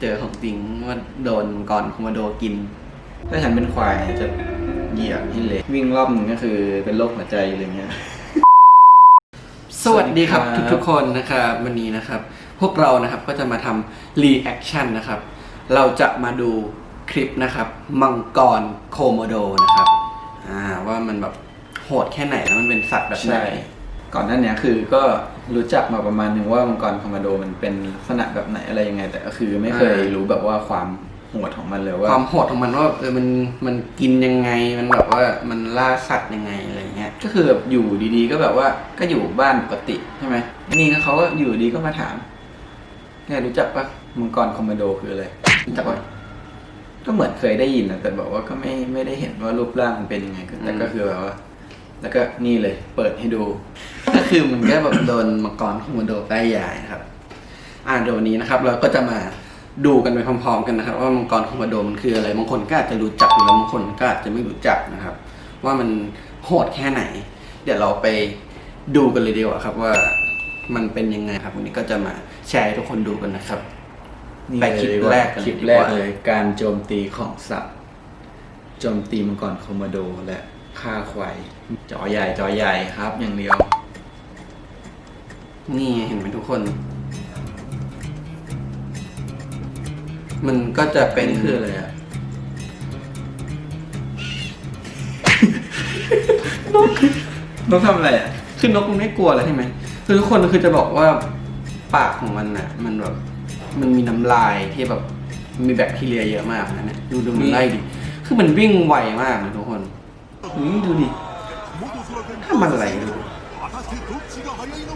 เจอของจริงว่าโดนก่อนคอมโมโดกิน ถ้าฉันเป็นควายจะเหยียบให้เละวิ่งรอบหนึงก็คือเป็นโรคหัวใจอะไรเงี้ย สวัสดีครับสวัสดีครับ ทุกๆคนนะครับวันนี้นะครับ พวกเรานะครับก็จะมาทำรีแอคชั่นนะครับ เราจะมาดูคลิปนะครับ มังกรโคโมโดนะครับอ่าว่ามันแบบโหดแค่ไหนแล้วมันเป็นสัตว์แบบไหน ใช่ ก่อนหน้านี้คือก็รู้จักมาประมาณหนึ่งว่ามังกรคอมมาโดมันเป็นลักษณะแบบไหนอะไรยังไง แต่ก็คือไม่เคยรู้แบบว่าความโหดของมันเลยว่าความโหดของมันว่าเออมันมันกินยังไงมันแบบว่ามันล่าสัตว์ยังไงอะไรเงี้ยก็คือแบบอยู่ดีๆ ก็แบบว่าก็อยู่บ้านปกติใช่ไหมนี่ก็เขาก็อยู่ดีก็มาถามแกรู้จักปะมังกรคอมมาโดคืออะไรรู้จักปะก็เหมือนเคยได้ยินนะแต่บอกว่าก็ไม่ไม่ได้เห็นว่ารูปร่างมันเป็นยังไงแต่ก็คือแบบว่า แล้วก็นี่เลย เปิดให้ดูก็ คือมันก็แบบโดนมังกรคโมโดใต้ยายนะครับ อ่าเดี๋ยววันนี้นะครับ เราก็จะมาดูกันไปพร้อมๆกันนะครับ ว่ามังกรคโมโดมันคืออะไรบางคนก็อาจจะรู้จักหรือบางคนก็อาจจะไม่รู้จักนะครับ ว่ามันโหดแค่ไหน เดี๋ยวเราไปดูกันเลยดีกว่าครับว่ามันเป็นยังไงครับวันนี้ก็จะมาแชร์ให้ทุกคนดูกันนะครับ ไปคลิปแรกกันคลิปแรกเลย การโจมตีของสัตว์โจมตีมังกรคอมโมโดและฆ่าควายจอใหญ่จอใหญ่ครับ อย่างเดียว นี่เห็นไหมทุกคน มันก็จะเป็นคืออะไรอะนกนกทำอะไรอะคือนกมันไม่กลัวแล้วใช่ไหมคือทุกคนคือจะบอกว่าปากของมันน่ะมันแบบมันมีน้ำลายที่แบบมีแบคทีเรียเยอะมากนะเนี่ยดูดูมันไล่ดิคือมันวิ่งไวมากนะทุกคนนี่ดูดิถ้ามันอะไรดู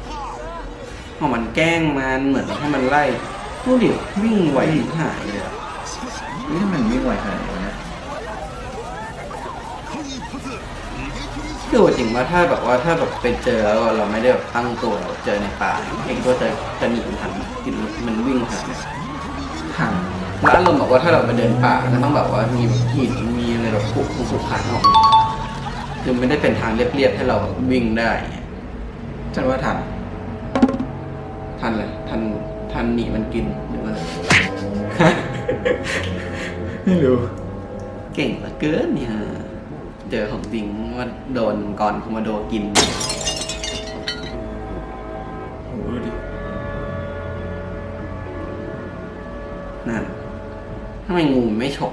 พ อมันแกล้งมันเหมือนให้มันไล่ดูดิวิ่งไวที่หายเลยอะนี่ถ้ามันวิ่งไวขนาดนี้นะคือว่าจริงว่าถ้าแบบว่าถ้าแบบไปเจอแล้วเราไม่ได้แบบตั้งตัวเจอในป่าเองก็จะจะหนีมันทันไหมกินมันวิ่งทันไหมถังแล้วอารมณ์บอกว่าถ้าเราไปเดินป่าก็ต้องแบบว่ามีแบบหินมีอะไรแบบขรุขรุขระออกมาคือไม่ได้เป็นทางเรียบๆให้เราแบบวิ่งได้ไงฉันว่าถัง ทันเลยทันทันหนีมันกินหรือว่าอะไร ไม่รู้ เก่งเหลือเกินเนี่ย เจอของจริงว่าโดนก่อนคอมโมโดกิน โอ้โหดูดินั่นทำไมงูมันไม่ฉก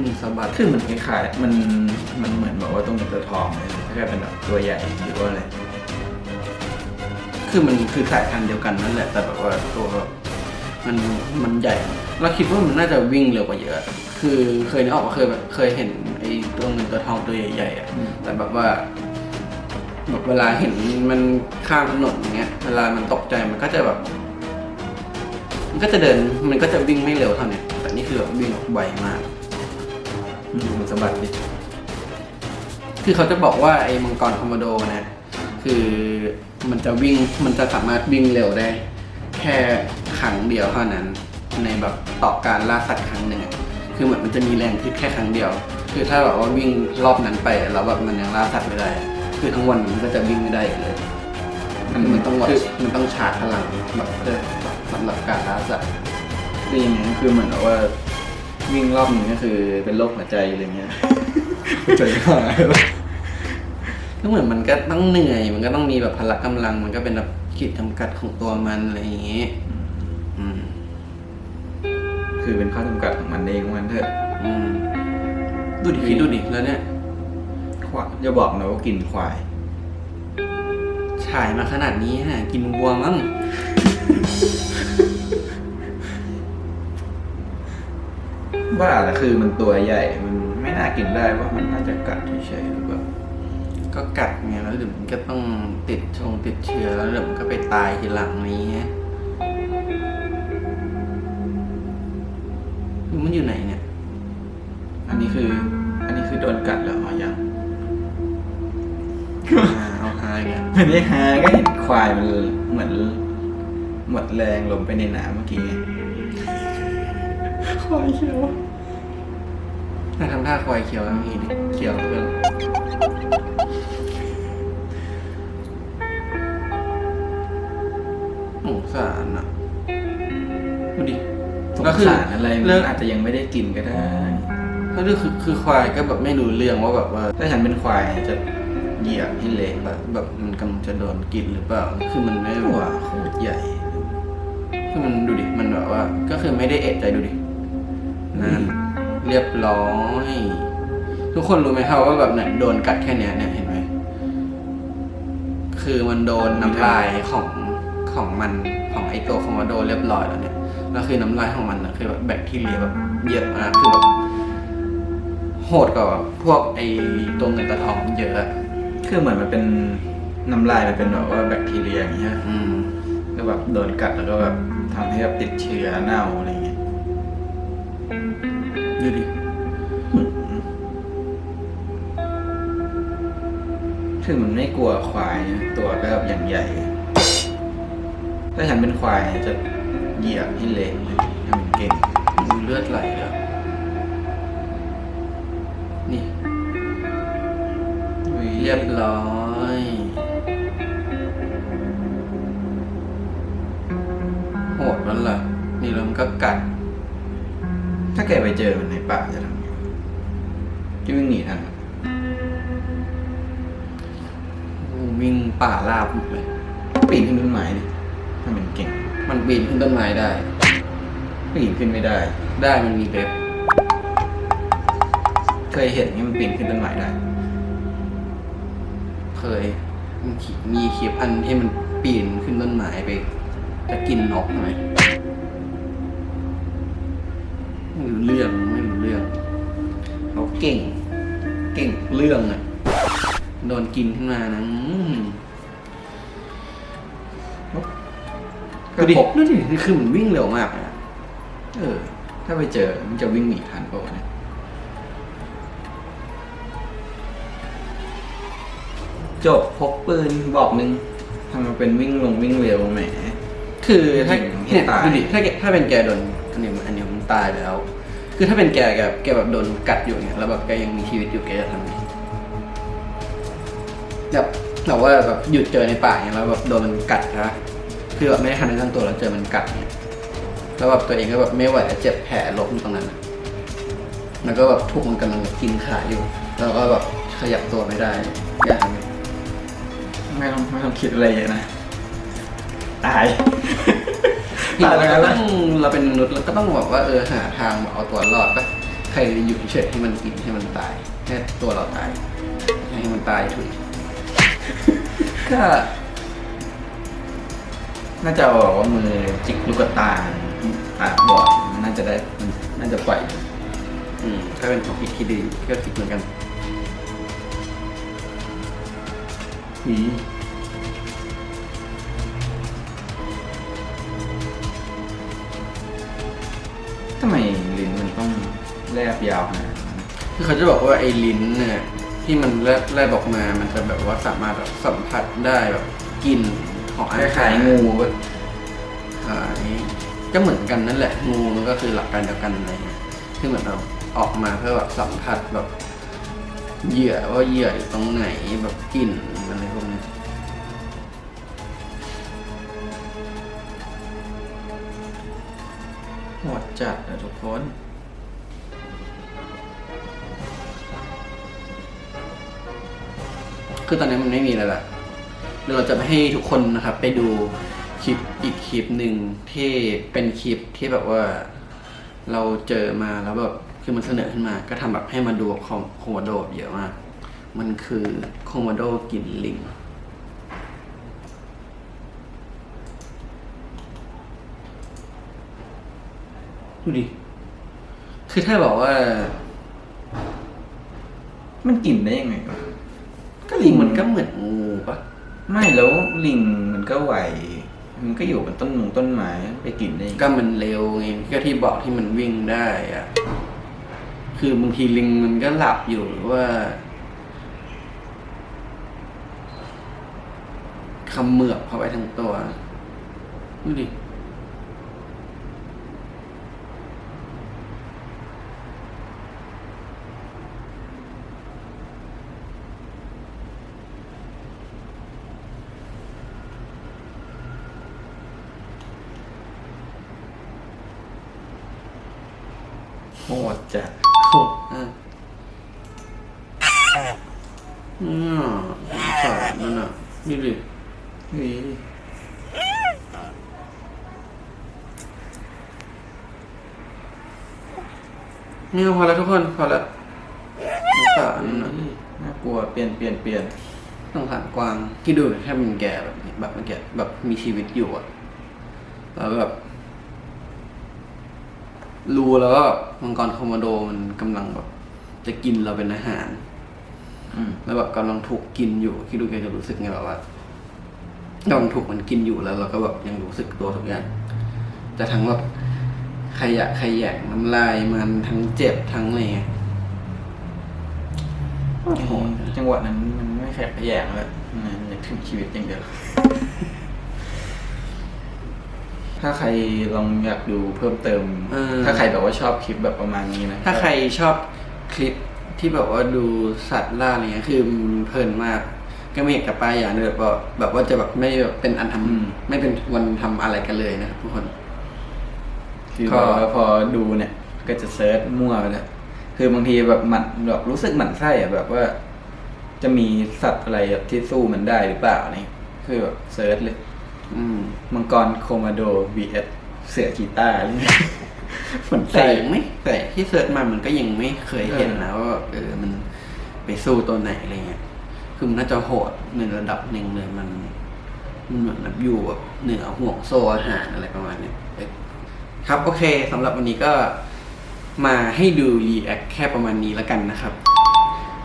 อะนะอืมสะบัดคือมันคล้ายๆมันมันเหมือนแบบว่าตรงนี้ตัวทองเลยถ้าเกิดเป็นแบบตัวใหญ่หรือว่าอะไรคือมันคือสายพันธุ์เดียวกันนั่นแหละ แต่แบบว่าตัวมันมันใหญ่ เราคิดว่ามันน่าจะวิ่งเร็วกว่าเยอะ คือเคยนึกออกว่าเคยแบบเคยเห็นไอ้ตัวเงินตัวทองตัวใหญ่ๆอะอืมแต่แบบว่าแบบเวลาเห็นมันข้ามถนนอย่างเงี้ย เวลามันตกใจมันก็จะแบบ มันก็จะเดินมันก็จะวิ่งไม่เร็วเท่าเนี้ยแต่นี่คือแบบวิ่งแบบไวมาก ดูมันสะบัดดิ คือเขาจะบอกว่าไอ้มังกรคอมโมโดเนี่ยคือมันจะวิ่งมันจะสามารถวิ่งเร็วได้ แค่ครั้งเดียวเท่านั้น ในแบบต่อการล่าสัตว์ครั้งหนึ่งอะคือเหมือนมันจะมีแรงทึดแค่ครั้งเดียว คือถ้าแบบว่าวิ่งรอบนั้นไปแล้วแบบมันยังล่าสัตว์ไม่ได้ คือทั้งวันมันก็จะวิ่งไม่ได้อีกเลยมันมันต้องวัดคือมันต้องชาร์จพลังแบบเพื่อสำหรับการล่าสัตว์คือยังไงคือเหมือนแบบว่า วิ่งรอบหนึงก็คือเป็นโรคหัวใจอะไรเงี้ย หัวใจหายก็เหมือนมันก็ต้องเหนื่อย มันก็ต้องมีแบบพละกำลัง มันก็เป็นแบบขีดจำกัดของตัวมันอะไรอย่างงี้อืม คือเป็นข้อจำกัดของมันเองมันเถอะ อืม ดูดิคิดดูดิแล้วเนี่ย ควายอย่าบอกนะว่ากินควาย ฉายมาขนาดนี้ฮะ กินวัวมั้ง บ้าแต่คือมันตัวใหญ่ มันไม่น่ากินได้ว่ามันน่าจะกัดเฉยๆหรือเปล่าก็กัดไงแล้วเดี๋ยวมันก็ต้องติดชงติดเชื้อแล้วเดี๋ยวมันก็ไปตายทีหลังนี้ฮะมันอยู่ไหนเนี่ย อันนี้คือ อันนี้คือโดนกัดแล้วอ๋อยังเอาหายกันไม่ได้ฮาก็เห็นควายมันเหมือนหมดแรงลงไปในน้ำเมื่อกี้ควายเขียว น่าทำท่าควายเขียวทั้งทีดิเขียวเพื่อนงสารอะดูดิ สงก็คือสารอะไรเลิมักนอาจจะยังไม่ได้กินก็ได้ ก็คือคือคือควายก็แบบไม่รู้เรื่องว่าแบบว่า ถ้าฉันเป็นควายจะเหยียบให้เละแบบแบบมันกำลังจะโดนกินหรือเปล่า คือมันไม่ตัวว่าโคตรใหญ่ คือมันดูดิ มันแบบว่า ก็คือไม่ได้เอะใจดูดินั่น เรียบร้อย ทุกคนรู้ไหมครับว่าแบบเนี่ยโดนกัดแค่เนี้ยเนี่ยเห็นไหมคือมันโดนน้ำลายของของมันของไอตัวคอมโมโดเรียบร้อยแล้วเนี่ยแล้วคือน้ำลายของมันนะคือแบบแบคทีเรียแบบเยอะมากคือแบบโหดกว่าพวกไอตัวเงินตะทองเยอะอะคือเหมือนมันเป็นน้ำลายมันเป็นแบบว่าแบคทีเรียอย่างเงี้ยอืม ก็แบบโดนกัดแล้วก็แบบทำให้แบบติดเชื้อเน่าอะไรเงี้ย ดูดิคือมันไม่กลัวควายนะตัวแบบอย่างใหญ่ ถ้าฉันเป็นควายจะเหยียบให้เละเลยให้มันเก่งดูเลือดไหลแล้วนี่เรียบร้อยโหดมันล่ะ นี่แล้วมันก็กัด ถ้าแกไปเจอมันในป่าจะทำไงจะวิ่งหนีทันไหมวิ่งป่าลาบเลยปีนขึ้นต้นไม้ดิถ้ามันเก่ง มันปีนขึ้นต้นไม้ได้ ปีนขึ้นไม่ได้ ได้มันมีเล็บเคยเห็นที่มันปีนขึ้นต้นไม้ได้ เคยมันขีมีคลิปอันที่มันปีนขึ้นต้นไม้ไปจะกินนกใช่ไหมไม่ เขาเก่ง เก่งเรื่องอะโดนกินขึ้นมานะอืมก็ดูดิพบดูดินี่คือมันวิ่งเร็วมากเลยอะเออ ถ้าไปเจอมันจะวิ่งหนีทันเปล่าวะเนี่ยจบพกปืนบอกหนึ่งทำมาเป็นวิ่งลงวิ่งเร็วแหม คือถ้าจริงเนี่ยตายดูดิถ้าแกถ้าเป็นแกโดนอันนี้อันนี้มันตายแล้ว คือถ้าเป็นแกแกแกแบบโดนกัดอยู่เนี่ยแล้วแบบแกยังมีชีวิตอยู่แกจะทำไงแบบเราว่าแบบหยุดเจอในป่าเนี่ยแล้วแบบโดนมันกัดนะคือแบบไม่ได้ทันได้ตั้งตัวแล้วเจอมันกัดเนี่ยแล้วแบบตัวเองก็แบบไม่ไหวเจ็บแผลลบอยู่ตรงนั้นอะแล้วก็แบบถูกมันกำลังกินขาอยู่แล้วก็แบบขยับตัวไม่ได้อย่าทำไงไม่ต้องไม่ต้องคิดอะไรเยอะนะตาย เราตายก็แล้วต้องเราเป็นมนุษย์เราก็ต้องแบบว่าเออหาทางแบบเอาตัวรอดปะใครอยู่เฉยๆให้มันกินให้มันตายแค่ตัวเราตายให้มันตายถุยก็น่าจะบอกว่ามือจิกลูกตาตาบอดมันน่าจะได้มันน่าจะปล่อยอืมถ้าเป็นของคิดที่ดีก็คิดเหมือนกันหีท ยาวขนาดนั้นคือเขาจะบอกว่าไอ้ลิ้นเนี่ยที่มันแลบแลบออกมา มันจะแบบว่าสามารถแบบสัมผัสได้แบบกลิ่นของคอาหารล้ายๆงูก็ขายก็เหมือนกันนั่นแหละ งูมันก็คือหลักการเดียวกันอะไรเงี้ยที่เหมือนเราออกมาเพื่อแบบสัมผัสแบบเหยื่อว่าเหยื่ออยู่ตรงไหนแบบกลิ่นอะไรพวกนี้โหดจัดอะทุกคน คือตอนนี้มันไม่มีแล้วล่ะเดี๋ยวเราจะไปให้ทุกคนนะครับ ไปดูคลิปอีกคลิปหนึ่งที่เป็นคลิปที่แบบว่าเราเจอมาแล้วแบบคือมันเสนอขึ้นมา ก็ทำแบบให้มาดูคอมโคโมโดเยอะมาก มันคือโคโมโดกินลิงดูดิ คือถ้าบอกว่า มันกินได้ยังไงวะก็ ลิงมันก็เหมือนงูปะไม่แล้วลิงมันก็ไหว มันก็อยู่บนต้นมงต้นไม้ไปกินได้ยังไงก็มันเร็วไงก็ที่บอกที่มันวิ่งได้อะคือบางทีลิงมันก็หลับอยู่หรือว่าเขมือบเข้าไปทั้งตัวดูดิ หดจัดโหดอะอืมสารนั่นอะนี่ดิเฮ้ยนี่ก็พอแล้วทุกคนพอแล้วสงสารน่ะน่ากลัวเปลี่ยนเปลี่ยนเปลี่ยนสงสารกวางที่ดูแค่มันแก่แบบนี้แบบมันแก่แบบมีชีวิตอยู่อะแล้วแบบ รู้แล้วว่ามังกรคอมโมโดมันกำลังแบบจะกินเราเป็นอาหาร อืม แล้วแบบกำลังถูกกินอยู่ที่ดูแกจะรู้สึกไงแบบว่ากำลังถูกมันกินอยู่แล้ว เราก็แบบยังรู้สึกตัวทุกอย่างจะทั้งแบบขยะขยะน้ำลายมันทั้งเจ็บทั้งอะไรเงี้ยโอ้โหจังหวะนั้นมันไม่แขกขยงเลยมันนึกถึงชีวิตอย่างเดียว ถ้าใครลองอยากดูเพิ่มเติม เออ ถ้าใครแบบว่าชอบคลิปแบบประมาณนี้นะถ้าใครชอบคลิปที่แบบว่าดูสัตว์ล่าอะไรเงี้ยคือมันเพลินมาก ก็ไม่เห็นกับป้ายอย่างเดียวแบบว่าแบบว่าจะแบบไม่แบบเป็นอันทำไม่เป็นวันทำอะไรกันเลยนะครับทุกคน คือก็แบบว่าพอดูเนี่ย ก็จะเซิร์ชมั่วไปเลยคือบางทีแบบหมันแบบรู้สึกหมั่นไส้อะแบบว่า จะมีสัตว์อะไรแบบที่สู้มันได้หรือเปล่านี่คือแบบเซิร์ชเลย อืมมังกรโคมาโด vs เสือกีตาร์อะไรเงี้ยหมันแต่ไส้ยังไม่แต่ที่เสิร์ชมามันก็ยังไม่เคยเห็นนะว่าเออมันไปสู้ตัวไหนอะไรเงี้ยคือมันน่าจะโหดในระดับหนึ่งเลยมัน มันเหมือนแบบอยู่แบบเหนือห่วงโซ่อาหารอะไรประมาณเนี้ยเอ้ยครับโอเคสำหรับวันนี้ก็มาให้ดูรีแอคแค่ประมาณนี้แล้วกันนะครับ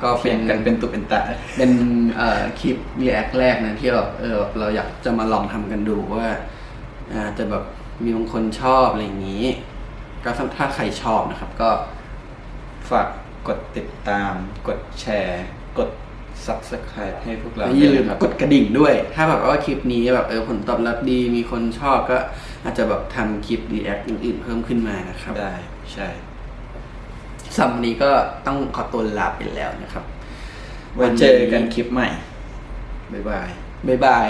ก็เปเป็ลี่ยนนกันเป็นตุเป็นตะเป็นเอ่อคลิปรีแอคแรกนะที่แบบเออเราอยากจะมาลองทำกันดูว่าอาจะแบบมีบางคนชอบอะไรอย่างนี้ ก็ถ้าใครชอบนะครับ ก็ฝากกดติดตาม กดแชร์ กด subscribe ให้พวกเราอย่าลืมด้วยนะครับกดกระดิ่งด้วย ถ้าแบบว่าคลิปนี้แบบเออผลตอบรับดีมีคนชอบก็อาจจะแบบทำคลิปรีแอคอื่นๆเพิ่มขึ้นมานะครับ ได้ใช่ สำหรับวันนี้ก็ต้องขอตัวลาไปแล้วนะครับไว้เจอกันคลิปใหม่ บ๊ายบาย บ๊ายบาย